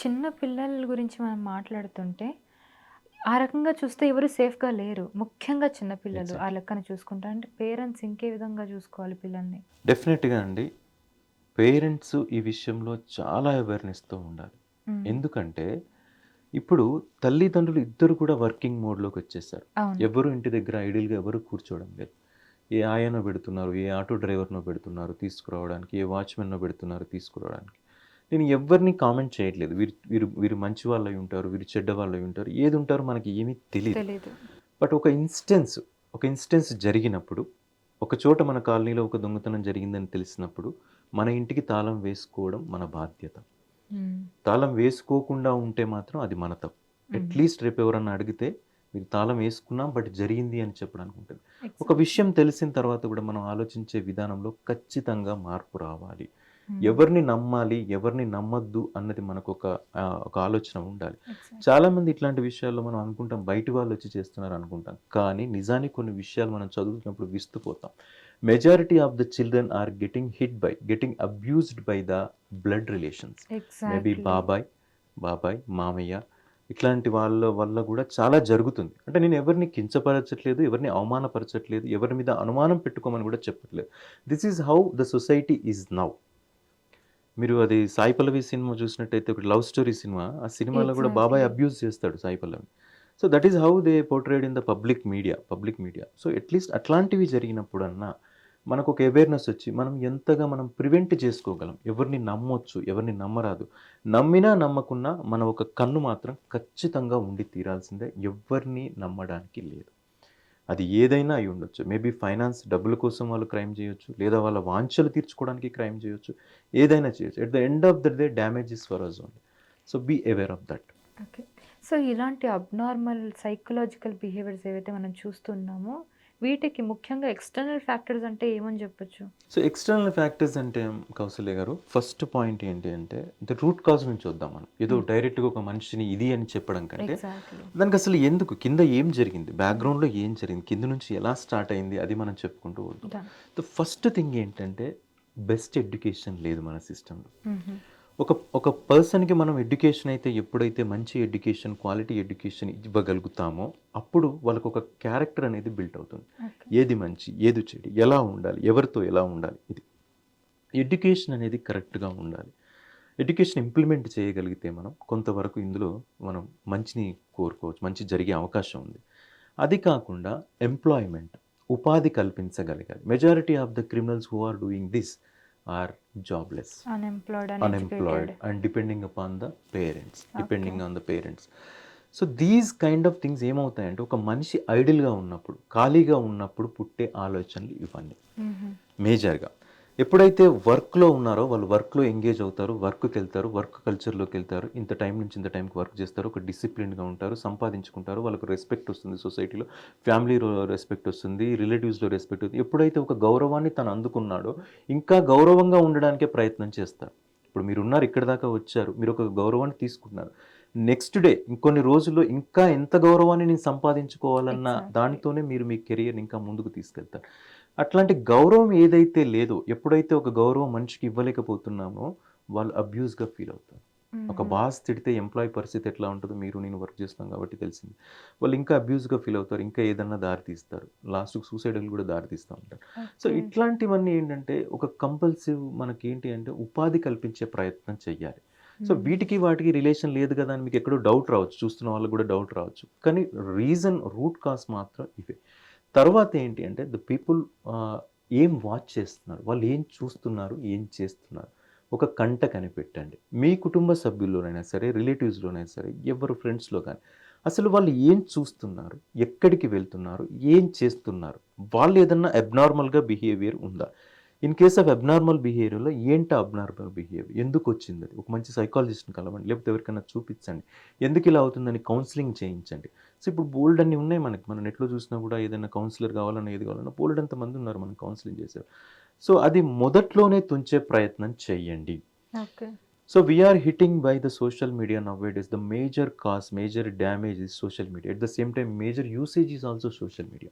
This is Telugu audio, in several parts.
చిన్న పిల్లల గురించి మనం మాట్లాడుతుంటే ఆ రకంగా చూస్తే ఎవరు సేఫ్గా లేరు. ముఖ్యంగా చిన్న పిల్లలు ఆ లెక్కన చూసుకుంటా. అంటే పేరెంట్స్ ఇంకే విధంగా చూసుకోవాలి పిల్లల్ని. డెఫినెట్గా అండి. పేరెంట్స్ ఈ విషయంలో చాలా అవేర్నెస్తో ఉండాలి. ఎందుకంటే ఇప్పుడు తల్లిదండ్రులు ఇద్దరు కూడా వర్కింగ్ మోడ్లోకి వచ్చేసారు. ఎవరు ఇంటి దగ్గర ఐడియల్గా ఎవరు కూర్చోవడం లేదు. ఏ ఆయనో పెడుతున్నారు ఏ ఆటో డ్రైవర్నో పెడుతున్నారు తీసుకురావడానికి ఏ వాచ్మెన్నో పెడుతున్నారు తీసుకురావడానికి. నేను ఎవరిని కామెంట్ చేయట్లేదు వీరు వీరు వీరు మంచి వాళ్ళు ఉంటారు వీరు చెడ్డ వాళ్ళు ఉంటారు ఏది ఉంటారో మనకి ఏమీ తెలియదు బట్ ఒక ఇన్స్టెన్స్ ఒక ఇన్స్టెన్స్ జరిగినప్పుడు ఒక చోట మన కాలనీలో ఒక దొంగతనం జరిగిందని తెలిసినప్పుడు మన ఇంటికి తాళం వేసుకోవడం మన బాధ్యత. తాళం వేసుకోకుండా ఉంటే మాత్రం అది మన తప్పు. అట్లీస్ట్ రేపు ఎవరన్నా అడిగితే మీరు తాళం వేసుకున్నాం బట్ జరిగింది అని చెప్పడానికి ఉంటుంది ఒక. విషయం తెలిసిన తర్వాత కూడా మనం ఆలోచించే విధానంలో ఖచ్చితంగా మార్పు రావాలి. ఎవరిని నమ్మాలి ఎవరిని నమ్మద్దు అన్నది మనకు ఒక ఒక ఆలోచన ఉండాలి. చాలా మంది ఇట్లాంటి విషయాల్లో మనం అనుకుంటాం బయట వాళ్ళు వచ్చి చేస్తున్నారు అనుకుంటాం. కానీ నిజానికి కొన్ని విషయాలు మనం చదువుతున్నప్పుడు విస్తుపోతాం. Majority of the children are getting hit by getting abused by the blood relations maybe. బాబాయ్ బాబాయ్ మామయ్య ఇట్లాంటి వాళ్ళ వల్ల కూడా చాలా జరుగుతుంది. అంటే నేను ఎవరిని కించపరచట్లేదు ఎవరిని అవమానపరచట్లేదు ఎవరి మీద అనుమానం పెట్టుకోమని కూడా చెప్పట్లేదు. This is how the society is now మీరు అది సాయి పల్లవి సినిమా చూసినట్టయితే ఒక లవ్ స్టోరీ సినిమా ఆ సినిమాలో కూడా బాబాయ్. అబ్యూస్ చేస్తాడు Sai Pallavi. So that is how they portrayed in the public media public media. So at least అట్లాంటివి జరిగినప్పుడన్నా మనకు ఒక అవేర్నెస్ వచ్చి మనం ఎంతగా మనం ప్రివెంట్ చేసుకోగలం. ఎవరిని నమ్మొచ్చు ఎవరిని నమ్మరాదు. నమ్మినా నమ్మకున్నా మన ఒక కన్ను మాత్రం ఖచ్చితంగా ఉండి తీరాల్సిందే. ఎవరిని నమ్మడానికి లేదు. అది ఏదైనా అయి ఉండొచ్చు. మేబీ ఫైనాన్స్ డబ్బుల కోసం వాళ్ళు క్రైమ్ చేయొచ్చు లేదా వాళ్ళ వాంఛలు తీర్చుకోవడానికి క్రైమ్ చేయొచ్చు ఏదైనా చేయొచ్చు. At the end of the day damage is for us only so be aware of that okay so ఇలాంటి అబ్నార్మల్ సైకలాజికల్ బిహేవియర్స్ ఏవైతే మనం చూస్తున్నామో వీటికి ముఖ్యంగా ఎక్స్టర్నల్ ఫ్యాక్టర్స్ అంటే ఏమని చెప్పొచ్చు? సో ఎక్స్టర్నల్ ఫ్యాక్టర్స్ అంటే కౌశల్య గారు ఫస్ట్ పాయింట్ ఏంటి అంటే ద రూట్ కాజ్ నుంచి వద్దాం మనం. ఏదో డైరెక్ట్గా ఒక మనిషిని ఇది అని చెప్పడం కంటే దానికి అసలు ఎందుకు కింద ఏం జరిగింది బ్యాక్గ్రౌండ్లో ఏం జరిగింది కింద నుంచి ఎలా స్టార్ట్ అయింది అది మనం చెప్పుకుంటూ వద్దాం ద ఫస్ట్ థింగ్ ఏంటంటే బెస్ట్ ఎడ్యుకేషన్ లేదు మన సిస్టంలో ఒక ఒక పర్సన్కి మనం ఎడ్యుకేషన్ అయితే ఎప్పుడైతే మంచి ఎడ్యుకేషన్ క్వాలిటీ ఎడ్యుకేషన్ ఇవ్వగలుగుతామో అప్పుడు వాళ్ళకు ఒక క్యారెక్టర్ అనేది బిల్ట్ అవుతుంది. ఏది మంచి ఏది చెడు ఎలా ఉండాలి ఎవరితో ఎలా ఉండాలి ఇది. ఎడ్యుకేషన్ అనేది కరెక్ట్గా ఉండాలి. ఎడ్యుకేషన్ ఇంప్లిమెంట్ చేయగలిగితే మనం కొంతవరకు ఇందులో మనం మంచిని కోరుకోవచ్చు మంచి జరిగే అవకాశం ఉంది. అది కాకుండా ఎంప్లాయ్మెంట్ ఉపాధి కల్పించగలగాలి. Majority of the criminals who are doing this are jobless unemployed unemployed and depending upon the parents depending on the parents. So these kind of things ఏమవుతాయంటే ఒక మనిషి ఐడిల్గా ఉన్నప్పుడు ఖాళీగా ఉన్నప్పుడు పుట్టే ఆలోచనలు ఇవన్నీ. మేజర్గా ఎప్పుడైతే వర్క్లో ఉన్నారో వాళ్ళు వర్క్లో ఎంగేజ్ అవుతారు వర్క్కి వెళ్తారు వర్క్ కల్చర్లోకి వెళ్తారు ఇంత టైం నుంచి ఇంత టైంకి వర్క్ చేస్తారు ఒక డిసిప్లిన్గా ఉంటారు సంపాదించుకుంటారు వాళ్ళకు రెస్పెక్ట్ వస్తుంది సొసైటీలో ఫ్యామిలీలో రెస్పెక్ట్ వస్తుంది రిలేటివ్స్లో రెస్పెక్ట్ వస్తుంది. ఎప్పుడైతే ఒక గౌరవాన్ని తను అందుకున్నాడో ఇంకా గౌరవంగా ఉండడానికే ప్రయత్నం చేస్తారు. ఇప్పుడు మీరు ఉన్నారు ఇక్కడ దాకా వచ్చారు మీరు ఒక గౌరవాన్ని తీసుకున్నారు నెక్స్ట్ డే ఇంకొన్ని రోజుల్లో ఇంకా ఎంత గౌరవాన్ని నేను సంపాదించుకోవాలన్న. దానితోనే మీరు మీ కెరియర్ ఇంకా ముందుకు తీసుకెళ్తారు. అట్లాంటి గౌరవం ఏదైతే లేదో ఎప్పుడైతే ఒక గౌరవం మనిషికి ఇవ్వలేకపోతున్నామో వాళ్ళు అబ్యూస్గా ఫీల్ అవుతారు. ఒక బాస్ తిడితే ఎంప్లాయీ పరిస్థితి ఎట్లా ఉంటుందో? మీరు నేను వర్క్ చేస్తాం కాబట్టి తెలిసింది. వాళ్ళు ఇంకా అబ్యూస్గా ఫీల్ అవుతారు ఇంకా ఏదన్నా దారి తీస్తారు. లాస్ట్కి సూసైడల్ కూడా దారి తీస్తూ ఉంటారు. సో ఇట్లాంటివన్నీ ఏంటంటే ఒక కంపల్సివ్ మనకి ఏంటి అంటే ఉపాధి కల్పించే ప్రయత్నం చెయ్యాలి. సో వీటికి వాటికి రిలేషన్ లేదు కదా అని మీకు ఎక్కడో డౌట్ రావచ్చు. చూస్తున్న వాళ్ళకి కూడా డౌట్ రావచ్చు. కానీ రీజన్ రూట్ కాస్ మాత్రం ఇవే. తర్వాత ఏంటి అంటే ద పీపుల్ ఏం వాచ్ చేస్తున్నారు? వాళ్ళు ఏం చూస్తున్నారు? ఏం చేస్తున్నారు? ఒక కంట కనిపెట్టండి. మీ కుటుంబ సభ్యుల్లోనైనా సరే రిలేటివ్స్లోనైనా సరే ఎవరు ఫ్రెండ్స్లో కానీ అసలు వాళ్ళు ఏం చూస్తున్నారు? ఎక్కడికి వెళ్తున్నారు? ఏం చేస్తున్నారు? వాళ్ళు ఏదన్నా అబ్నార్మల్గా బిహేవియర్ ఉందా? ఇన్ కేస్ ఆఫ్ అబ్నార్మల్ బిహేవియర్లో ఏంటి అబ్నార్మల్ బిహేవియర్ ఎందుకు వచ్చింది అది? ఒక మంచి సైకాలజిస్ట్ని కలవండి లేకపోతే ఎవరికైనా చూపించండి. ఎందుకు ఇలా అవుతుందని కౌన్సిలింగ్ చేయించండి. సో ఇప్పుడు బోల్డ్ అన్ని ఉన్నాయి మనకి. మన నెట్లో చూసినా కూడా ఏదైనా కౌన్సిలర్ కావాలన్నా ఏది కావాలన్నా బోల్డ్ అంత మంది ఉన్నారు మనం కౌన్సిలింగ్ చేసేవారు సో అది మొదట్లోనే తుంచే ప్రయత్నం చేయండి. Okay So we are hitting by the social media nowadays. The major cause, major damage is social media. At the same time, major usage is also social media.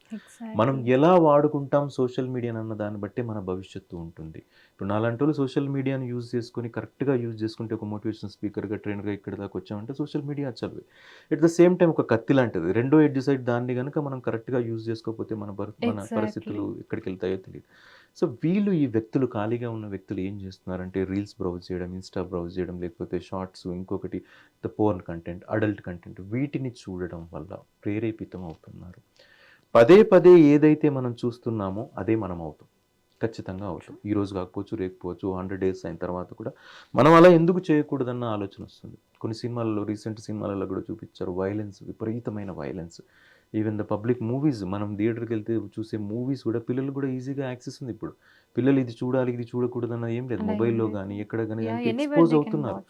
మనం ఎలా వాడుకుంటాం సోషల్ మీడియా అన్న దాన్ని బట్టి మన భవిష్యత్తు ఉంటుంది ఇప్పుడు నాలాంటి సోషల్ మీడియాని యూజ్ చేసుకుని కరెక్ట్గా యూజ్ చేసుకుంటే ఒక మోటివేషన్ స్పీకర్గా ట్రైనర్గా ఇక్కడ దాకా వచ్చామంటే సోషల్ మీడియా చదివే ఎట్ ద సేమ్ టైం ఒక కత్తి లాంటిది రెండో ఎడ్జ్ సైడ్ దాన్ని కనుక మనం కరెక్ట్గా యూజ్ చేసుకోకపోతే మన మన. పరిస్థితులు ఎక్కడికి వెళ్తాయో తెలియదు సో వీళ్ళు ఈ వ్యక్తులు ఖాళీగా ఉన్న వ్యక్తులు ఏం చేస్తున్నారంటే రీల్స్ బ్రౌజ్ చేయడం ఇన్స్టా బ్రౌజ్ చేయడం లేకపోతే షార్ట్స్ ఇంకొకటి the porn content adult content వీటిని చూడడం వల్ల ప్రేరేపితం అవుతున్నారు. పదే పదే ఏదైతే మనం చూస్తున్నామో అదే మనం అవుతాం ఖచ్చితంగా అవుతాం. ఈ రోజు కాకపోవచ్చు రేపు పోవచ్చు హండ్రెడ్ డేస్ అయిన తర్వాత కూడా మనం అలా ఎందుకు చేయకూడదన్న ఆలోచన వస్తుంది. కొన్ని సినిమాలలో రీసెంట్ సినిమాలలో కూడా చూపించారు వైలెన్స్ విపరీతమైన violence even the public movies మనం థియేటర్కి వెళ్తే చూసే మూవీస్ కూడా పిల్లలు కూడా ఈజీగా యాక్సెస్ ఉంది ఇప్పుడు పిల్లలు ఇది చూడాలి ఇది చూడకూడదు అన్నది ఏం లేదు మొబైల్లో. కానీ ఎక్కడ కానీ ఎక్స్పోజ్ అవుతున్నారు.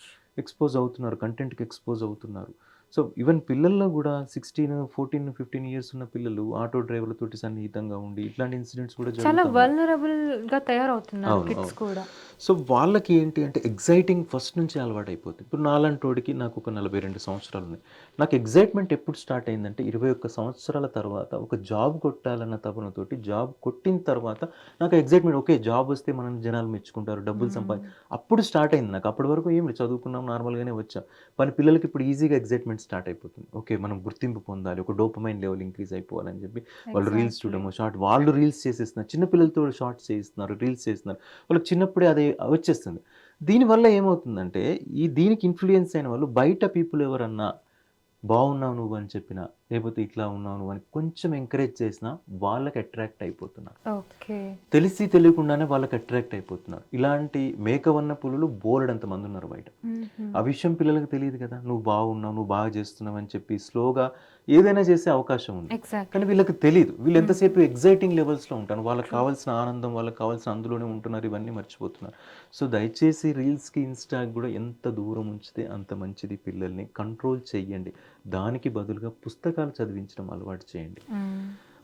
ఎక్స్పోజ్ అవుతున్నారు కంటెంట్కి ఎక్స్పోజ్ అవుతున్నారు సో ఈవెన్ పిల్లల్లో కూడా సిక్స్టీన్ ఫోర్టీన్ ఫిఫ్టీన్ ఇయర్స్ ఉన్న పిల్లలు ఆటో డ్రైవర్లతోటి సన్నిహితంగా ఉండి ఇట్లాంటి ఇన్సిడెంట్స్ కూడా చాలా జరుగుతున్నాయి వల్నరబుల్గా తయారవుతున్నారు కిడ్స్. కూడా సో వాళ్ళకి ఏంటి అంటే ఎగ్జైటింగ్ ఫస్ట్ నుంచి అలవాటు అయిపోతుంది ఇప్పుడు నాలంటోడికి నాకు ఒక నలభై రెండు సంవత్సరాలు ఉన్నాయి నాకు ఎగ్జైట్మెంట్ ఎప్పుడు స్టార్ట్ అయిందంటే ఇరవై ఒక్క సంవత్సరాల తర్వాత ఒక జాబ్ కొట్టాలన్న తపనతోటి జాబ్ కొట్టిన తర్వాత నాకు ఎగ్జైట్మెంట్ ఓకే జాబ్ వస్తే మనం జనాలు మెచ్చుకుంటారు డబ్బులు సంపాది అప్పుడు స్టార్ట్ అయింది. నాకు అప్పటి వరకు ఏం లేదు. చదువుకున్నాం నార్మల్గానే వచ్చాం. కానీ పిల్లలకి ఇప్పుడు ఈజీగా ఎగ్జైట్మెంట్ స్టార్ట్ అయిపోతుంది. ఓకే మనం గుర్తింపు పొందాలి ఒక డోపమైన్ లెవెల్ ఇంక్రీజ్ అయిపోవాలని చెప్పి వాళ్ళు రీల్స్. చూడము షార్ట్ వాళ్ళు రీల్స్ చేసేస్తున్నారు. చిన్న పిల్లలతో షార్ట్స్ చేయిస్తున్నారు రీల్స్ చేస్తున్నారు వాళ్ళకి చిన్నప్పుడే అది వచ్చేస్తుంది. దీనివల్ల ఏమవుతుందంటే ఈ దీనికి ఇన్ఫ్లుయెన్స్ అయిన వాళ్ళు బయట పీపుల్ ఎవరన్నా బాగున్నావు నువ్వు అని చెప్పినా లేకపోతే ఇట్లా ఉన్నావు నువ్వు అని కొంచెం ఎంకరేజ్ చేసినా వాళ్ళకి అట్రాక్ట్ అయిపోతున్నారు. తెలిసి తెలియకుండానే వాళ్ళకి అట్రాక్ట్ అయిపోతున్నారు. ఇలాంటి మేకవన్న పులులు బోలెడంత మంది ఉన్నారు బయట. ఆ విషయం పిల్లలకు తెలియదు కదా. నువ్వు బాగున్నావు నువ్వు బాగా చేస్తున్నావు అని చెప్పి స్లోగా ఏదైనా చేసే అవకాశం ఉంది. కానీ వీళ్ళకి తెలియదు వీళ్ళు ఎంతసేపు ఎగ్జైటింగ్ లెవెల్స్లో ఉంటారు. వాళ్ళకి కావాల్సిన ఆనందం వాళ్ళకి కావాల్సిన అందులోనే ఉంటున్నారు ఇవన్నీ మర్చిపోతున్నారు. సో దయచేసి రీల్స్కి ఇన్స్టాకి కూడా ఎంత దూరం ఉంచితే అంత మంచిది పిల్లల్ని. కంట్రోల్ చేయండి దానికి బదులుగా పుస్తకాలు చదివించడం అలవాటు చేయండి.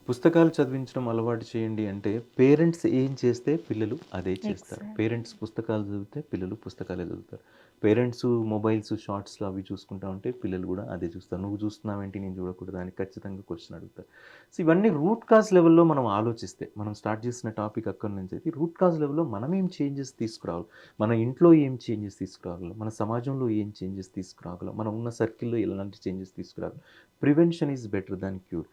పుస్తకాలు చదివించడం అలవాటు చేయండి అంటే పేరెంట్స్ ఏం చేస్తే పిల్లలు అదే చేస్తారు. పేరెంట్స్ పుస్తకాలు చదివితే పిల్లలు పుస్తకాలే చదువుతారు. పేరెంట్స్ మొబైల్స్ షార్ట్స్లో అవి చూసుకుంటా ఉంటే పిల్లలు కూడా అదే చూస్తారు. నువ్వు చూస్తున్నావేంటి? నేను చూడకూడదు అని ఖచ్చితంగా క్వశ్చన్ అడుగుతారు. సో ఇవన్నీ రూట్ కాజ్ లెవెల్లో మనం ఆలోచిస్తే మనం స్టార్ట్ చేసిన టాపిక్ అక్కడి నుంచి అయితే రూట్ కాజ్ లెవెల్లో మనం ఏం చేంజెస్ తీసుకురావాలి? మన ఇంట్లో ఏం చేంజెస్ తీసుకురాగలం? మన సమాజంలో ఏం చేంజెస్ తీసుకురాగలం? మనం ఉన్న సర్కిల్లో ఎలాంటి చేంజెస్ తీసుకురాగలం? Prevention is better than cure.